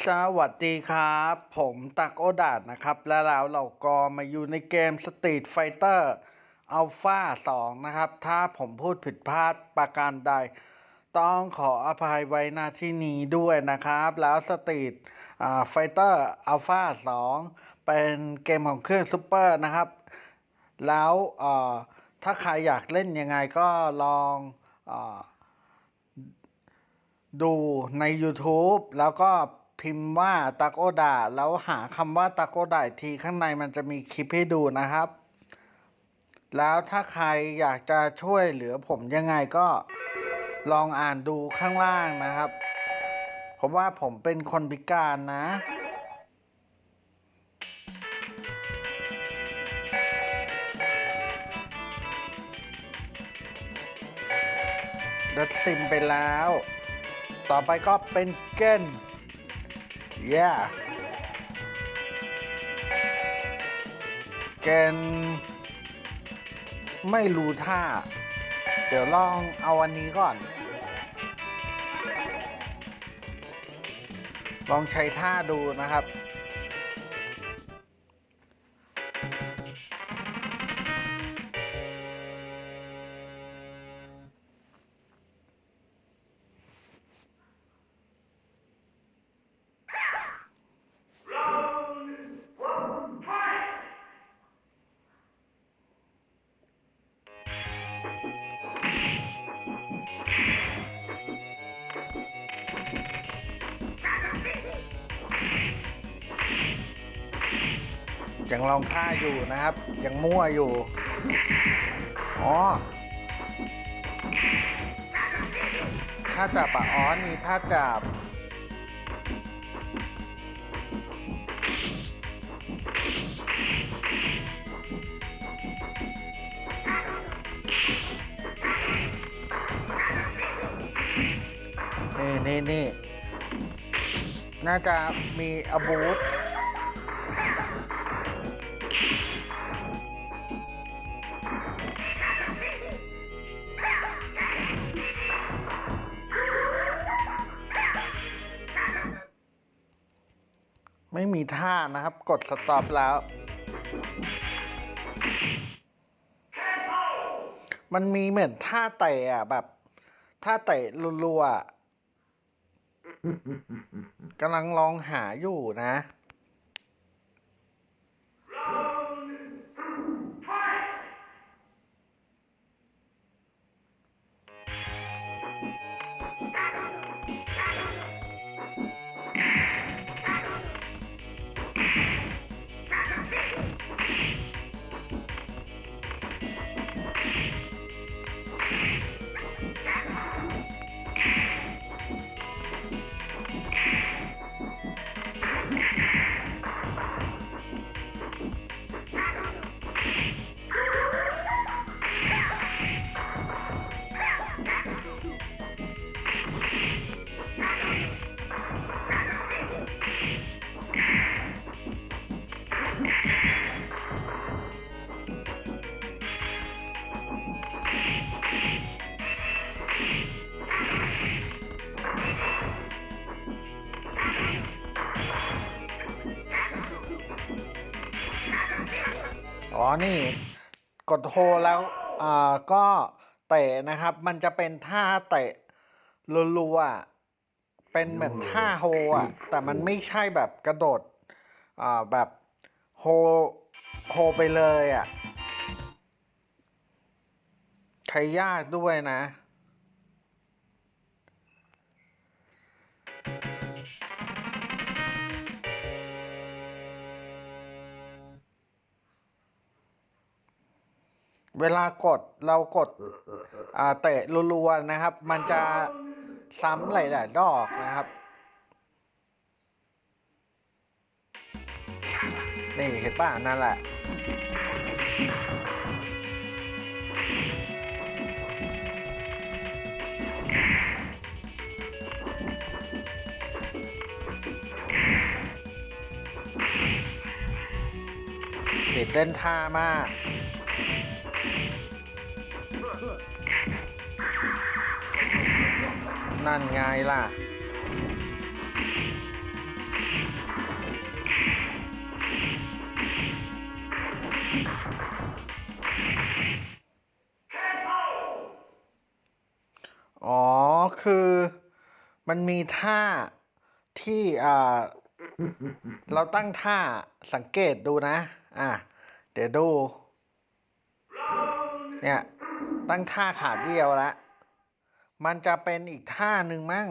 สวัสดีครับ ผมตักโอดาดนะครับ และแล้วเราก็มาอยู่ในเกม Street Fighter Alpha 2 นะครับ ถ้าผมพูดผิดพลาดประการใด ต้องขออภัยไว้หน้าที่นี้ด้วยนะครับ แล้ว Street Fighter Alpha 2 เป็นเกมของเครื่องซูเปอร์นะครับ แล้วถ้าใครอยากเล่นยังไงก็ลองอดูใน YouTube แล้วก็ พิมพ์ว่าตาโกดาแล้วหาคำว่าตาโกดาอีกทีข้างในมันจะมีคลิปให้ดูนะครับ แล้วถ้าใครอยากจะช่วยเหลือผมยังไงก็ลองอ่านดูข้างล่างนะครับ ผมว่าผมเป็นคนพิการนะ ดัดซิมไปแล้ว ต่อไปก็เป็นเก้น yeah แกนไม่รู้ท่า เดี๋ยวลองเอาวันนี้ก่อน ลองใช้ท่าดูนะครับ ยังลองท่าอยู่นะครับ ยังมั่วอยู่ อ๋อ ถ้าจับอะอ๋อนี่ถ้าจับนี่นี่นี่น่าจะมีอาบูธ ไม่มีท่านะครับ กดสต็อปแล้ว มันมีเหมือนท่าเตะอะแบบ ท่าเตะรัวๆกำลังลองหาอยู่นะ กดโฮแล้วอ่าก็เตะนะครับ มันจะเป็นท่าเตะรัวๆเป็นเหมือนท่าโฮอะ แต่มันไม่ใช่แบบกระโดดอ่าแบบโฮโฮไปเลยอะใช้ยากด้วยนะ เวลากดเรากดอ่าเตะรัวๆนะครับ มันจะซ้ำหลายๆดอกนะครับ นี่เห็นป่ะนั่นแหละติดเล่นท่ามาก นั่นไงล่ะ อ๋อ คือมันมีท่าที่เราตั้งท่าสังเกตดูนะ อะ เดี๋ยวดู เนี่ย ตั้งท่าขาดเดียวแล้ว มันจะเป็นอีกท่าหนึ่งมั้ง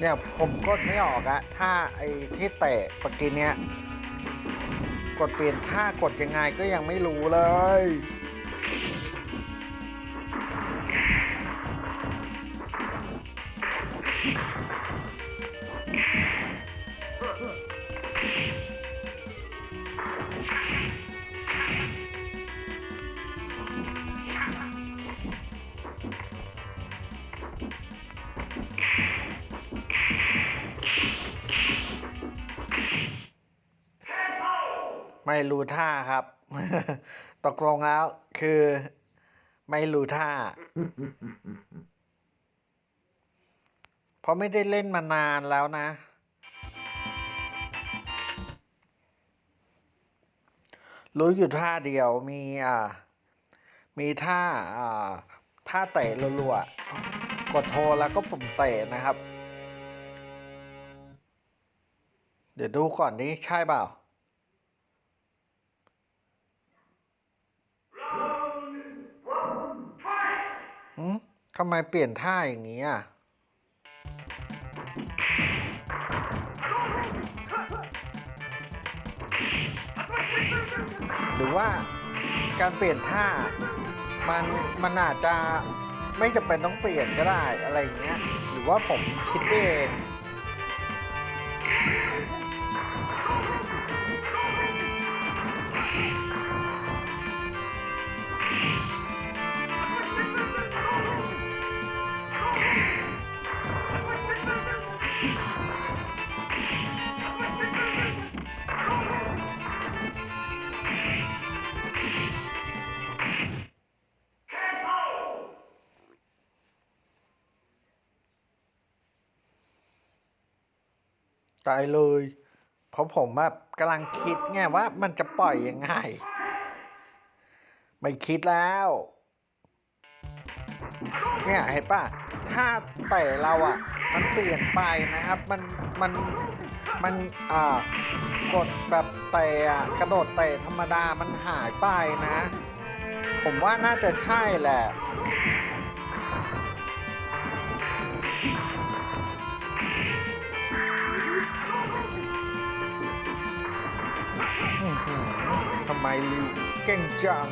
เนี่ยผมกดไม่ออกอะถ้าไอ้ที่เตะปกีเนี้ย กดเปลี่ยนท่ากดยังไงก็ยังไม่รู้เลย รู้ท่าครับ ตกลงแล้วคือ ไม่รู้ท่า เพราะไม่ได้เล่นมานานแล้วนะ รู้อยู่ท่าเดียวมีอ่า มีท่าอ่าท่าเตะรัวๆ กดโทรแล้วก็ปุ่มเตะนะครับ เดี๋ยวดูก่อนนี้ใช่เปล่า หืมทำไมเปลี่ยนท่าอย่างนี้อะหรือว่าการเปลี่ยนท่า มันมันอาจจะไม่จำเป็นต้องเปลี่ยนก็ได้อะไรอย่างเงี้ย หรือว่าผมคิดเอง เลย เพราะผมแบบกำลังคิดไงว่ามันจะปล่อยยังไง ไม่คิดแล้ว เนี่ยเห็นป่ะถ้าเตะเราอะ มันเปลี่ยนไปนะครับ มันมันมันอ่ากดแบบเตะอะกระโดดเตะธรรมดามันหายไปนะ ผมว่าน่าจะใช่แหละ ทำไมลิวเก่งจัง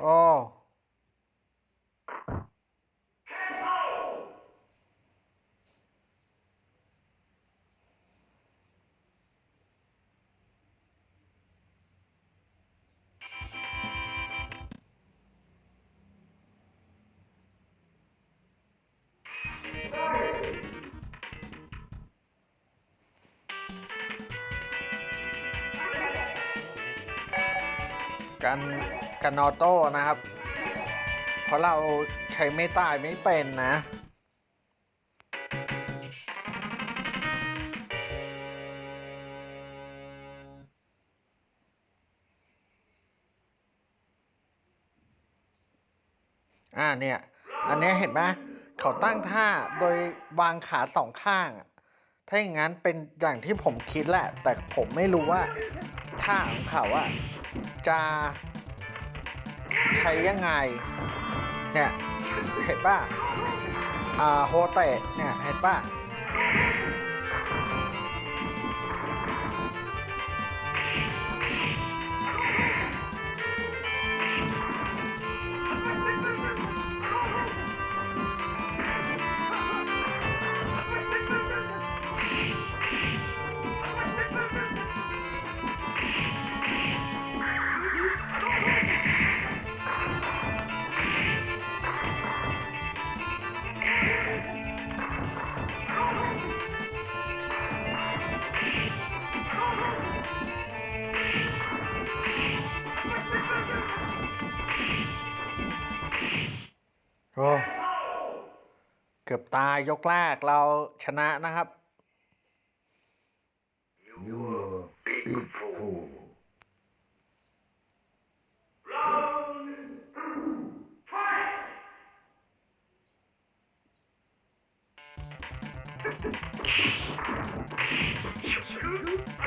โอ้ กันกันออโต้นะครับ เพราะเราใช้ไม่ตายไม่เป็นนะอ่าเนี่ย อันนี้เห็นไหมเขาตั้งท่าโดยวางขาสองข้าง ถ้าอย่างนั้นเป็นอย่างที่ผมคิดแหละ แต่ผมไม่รู้ว่าท่าของเขาอะ จะใช้ยังไง เนี่ย เห็นป่ะ อ่า โฮเตะเนี่ย เห็นป่ะ เกือบตายยกแรกเราชนะนะครับ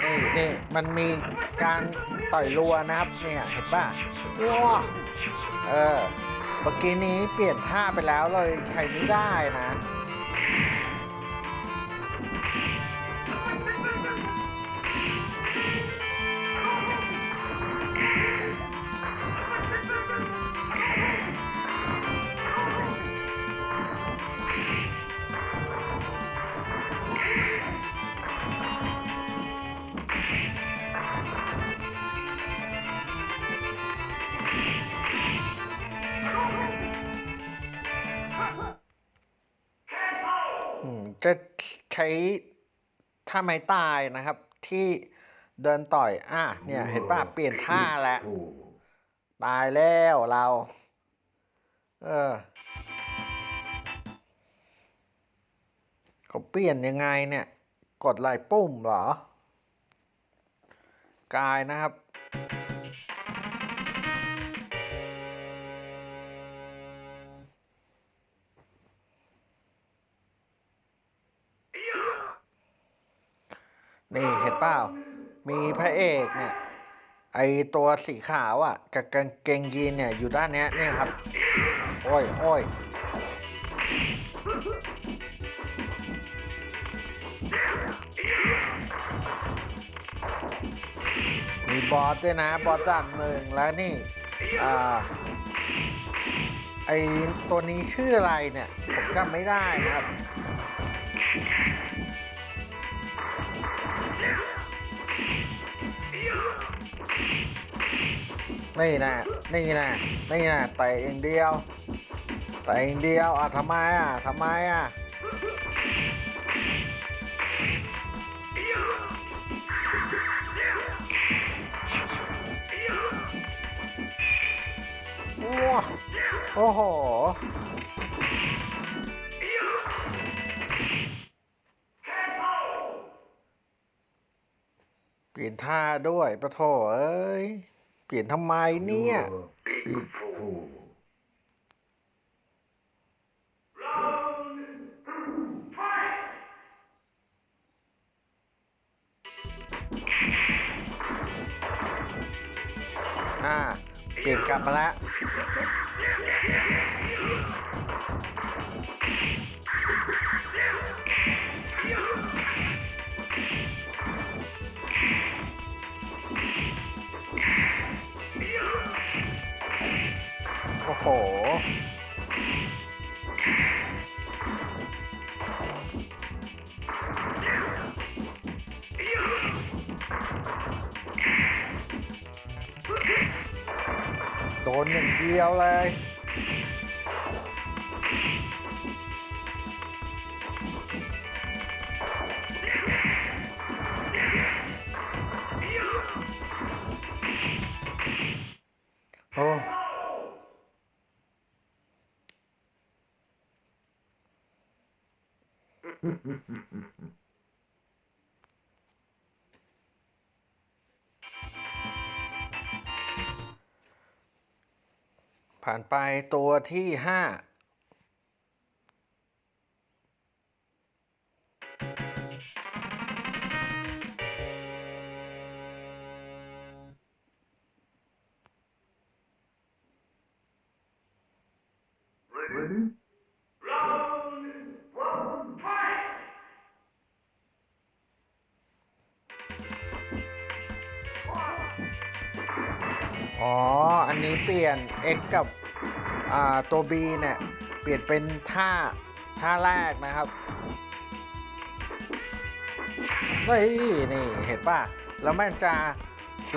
นี่นี่มันมีการต่อยรัวนะครับ เนี่ย เห็นป่ะว้าเออ เมื่อกี้นี้เปลี่ยนท่าไปแล้วเลยใช้ไม่ได้นะ จะใช้ท่าไม้ตายนะครับ ที่เดินต่อย อะ เนี่ย เห็นป่ะ เปลี่ยนท่าแล้ว Fool. ตายแล้วเรา เออเขาเปลี่ยนยังไงเนี่ย กดไลค์ปุ่มเหรอ กายนะครับ เปล่า มีพระเอกเนี่ย ไอตัวสีขาวอะ กับกางเกงยีนเนี่ยอยู่ด้านเนี้ยเนี่ยครับ โอ้ยโอ้ยมีบอสด้วยนะ บอสด่านหนึ่งแล้วนี่ อ่า ไอตัวนี้ชื่ออะไรเนี่ย ผมจำไม่ได้นะครับ นี่นะนี่นะนี่นะเตะอย่างเดียวเตะอย่างเดียวอะทำไมอะทำไมอะว้าโอ้โหเปลี่ยนท่าด้วยปะโถเอ้ย ปลี่ยนทำไมเนี่ย You're a big fool. อ่า เปลี่ยนกลับมาแล้ว โห โดนอย่างเดียวเลย ผ่านไปตัวที่ห้า Ready? อ๋อ อันนี้เปลี่ยน X กับอ่า ตัว B เนี่ย เปลี่ยนเป็นท่าท่าแรกนะครับเฮ้ยนี่เห็นป่ะ แล้วมันจะ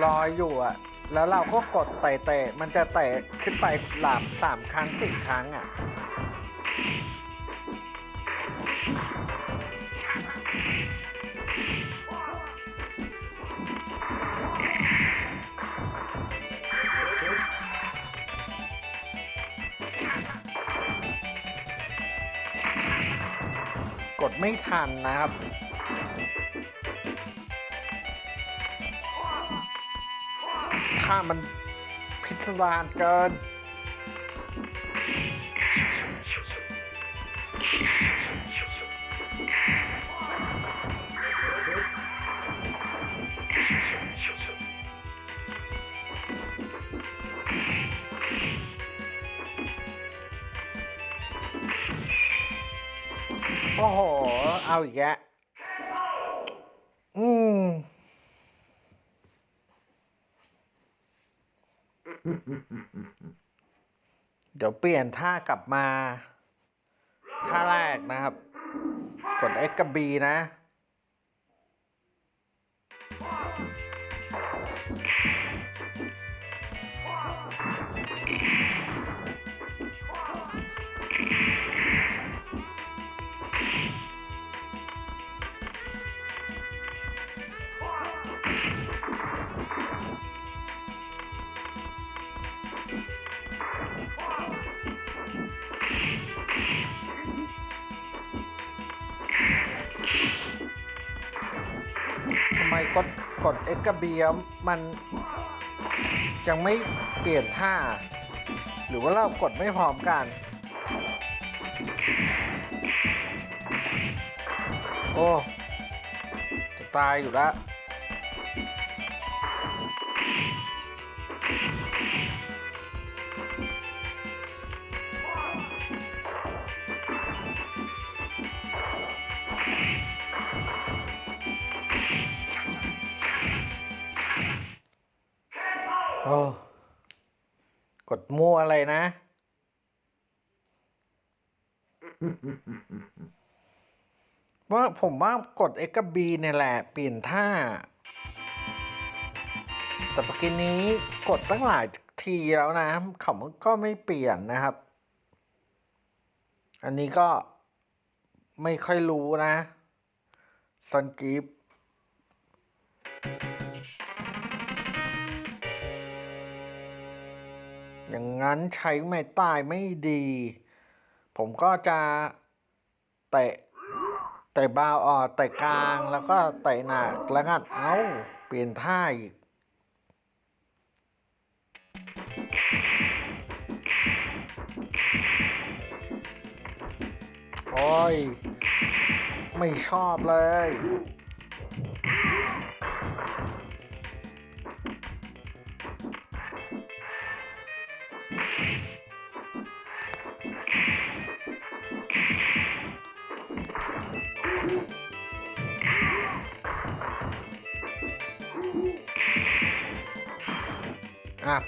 ลอยอยู่อะ แล้วเราก็กดเตะเตะมันจะเตะขึ้นไปหลามสามครั้งสี่ครั้งอะ ดไม่ทันนะครับ ถ้ามันพิศดารเกิน เอาอีกแล้วอืมเดี๋ยวเปลี่ยนท่ากลับมา ท่าแรกนะครับ กด X กับ B นะ กระเบียมมันยังไม่เปลี่ยนท่า หรือว่าเรากดไม่พร้อมกัน โอ้ จะตายอยู่แล้ว โอ้กดมั่วอะไรนะ ว่าผมว่ากด X กับ B เนี่ยแหละ เปลี่ยนท่า แต่เมื่อกี้นี้กดตั้งหลายทีแล้วนะเขาก็ไม่เปลี่ยนนะครับ อันนี้ก็ไม่ค่อยรู้นะซันกิฟ อย่างนั้นใช้ไม้ใต้ไม่ดี ผมก็จะเตะเตะบาวออกเตะกลางแล้วก็เตะหนักแล้วกันเอ้าเปลี่ยนท่าอีกโอ้ย ไม่ชอบเลย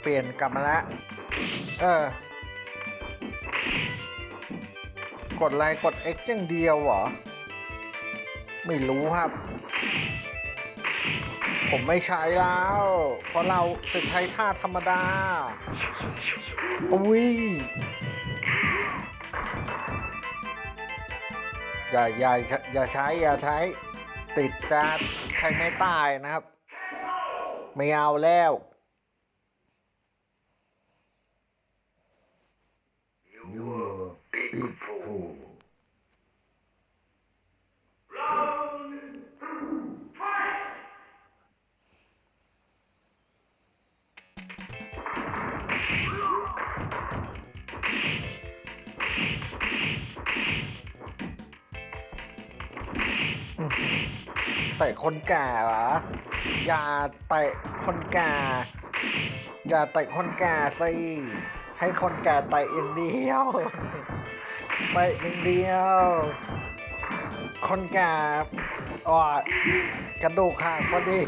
เปลี่ยนกลับมาแล้ว เออ กดอะไรกด X อย่างเดียวเหรอ ไม่รู้ครับ ผมไม่ใช้แล้ว เพราะเราจะใช้ท่าธรรมดา อุ้ยอย่าอย่าอย่าใช้ อย่าใช้ ติดจะใช้ไม่ตายนะครับ ไม่เอาแล้ว คนแก่เหรอ อย่าเตะคนแก่ อย่าเตะคนแก่สิ ให้คนแก่เตะอย่างเดียวเตะอย่างเดียว คนแก่อ่อกระดูกหักพอดี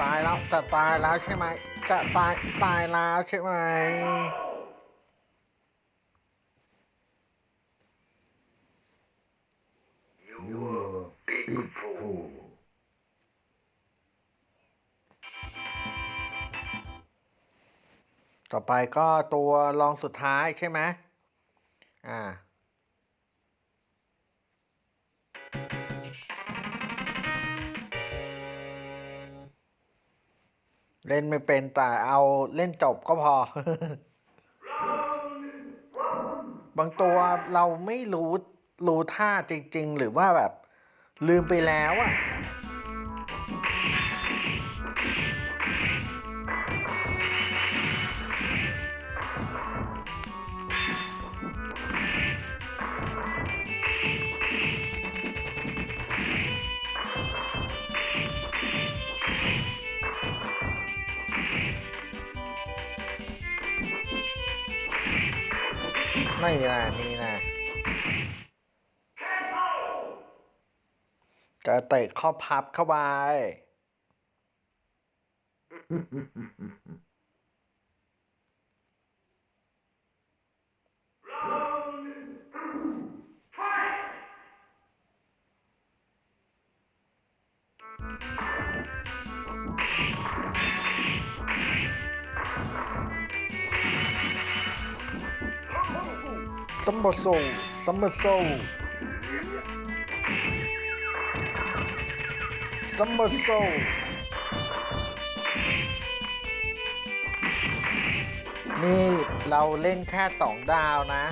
ตายแล้วจะตายแล้วใช่ไหมจะตายตายแล้วใช่ไหมต่อไปก็ตัวรองสุดท้ายใช่ไหมอ่า เล่นไม่เป็นแต่เอาเล่นจบก็พอ บางตัวเราไม่รู้รู้ท่าจริง ๆ หรือว่าแบบลืมไปแล้วอะ ไม่นะนี่นะจะเตะข้อพับเข้าไป ซัมเบอร์โซซัมเบอร์โซซัมเบอร์โซนี่เราเล่นแค่สองดาวนะ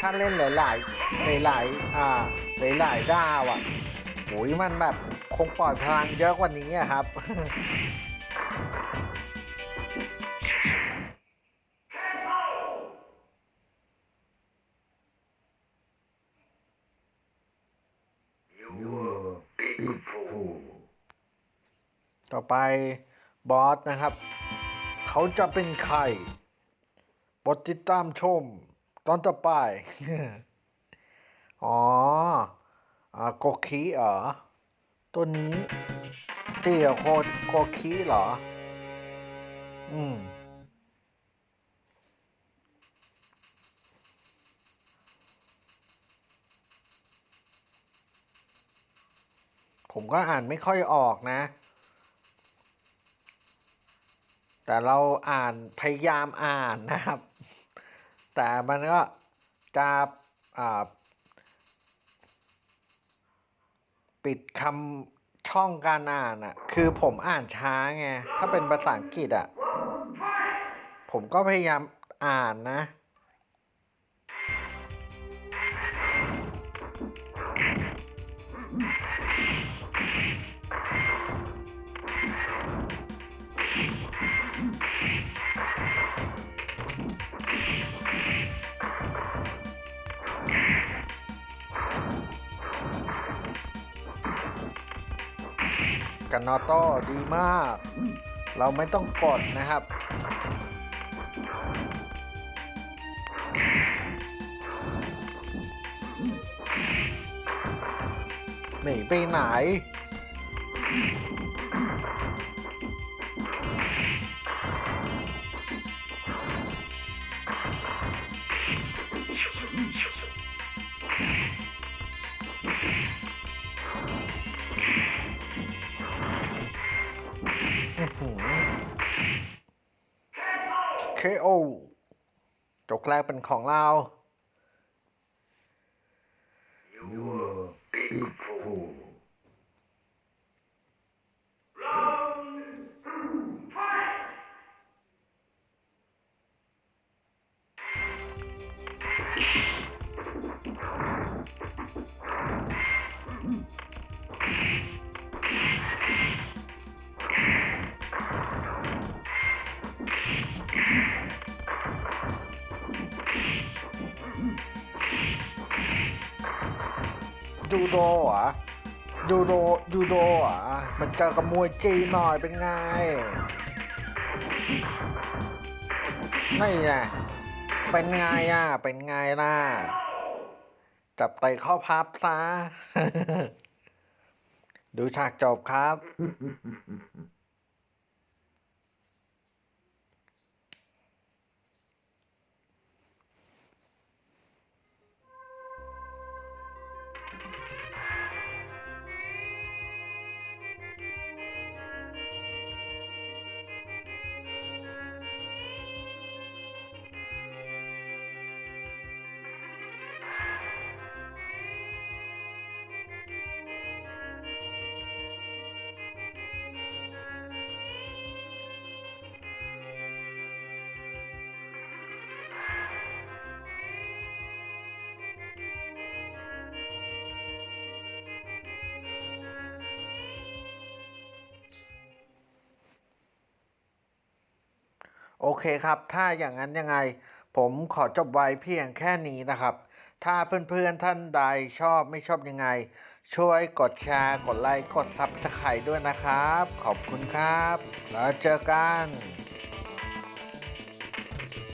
ถ้าเล่นหลายๆหลายๆอ่าหลายๆดาวอะโหยมันแบบคงปล่อยพลังเยอะกว่านี้อะครับ ต่อไปบอสนะครับ เขาจะเป็นใครบทติดตามชม ตอนต่อไป อ๋ออ่าโกคีเหรอ ตัวนี้เตี่ยโคโกคีเหรอ อืมผมก็อ่านไม่ค่อยออกนะ แต่เราอ่านพยายามอ่านนะครับ แต่มันก็จะปิดคำช่องการอ่านอะ คือผมอ่านช้าไง ถ้าเป็นภาษาอังกฤษอะ ผมก็พยายามอ่านนะ กันนอโต้ดีมาก เราไม่ต้องกดนะครับ หนีไปไหน กแรกเป็นของเรา ยูโดเหรอยูโดยูโดเหรอมันเจอกับมวยจีนหน่อยเป็นไงนี่ไงเป็นไงอะ เป็นไงล่ะ จับไตข้อพับซะ ดูฉากจบครับ โอเคครับ ถ้าอย่างนั้นยังไง ผมขอจบไว้เพียงแค่นี้นะครับ ถ้าเพื่อนๆท่านใดชอบไม่ชอบยังไง ช่วยกดแชร์กดไลค์กดซับสไครต์ด้วยนะครับ ขอบคุณครับ แล้วเจอกัน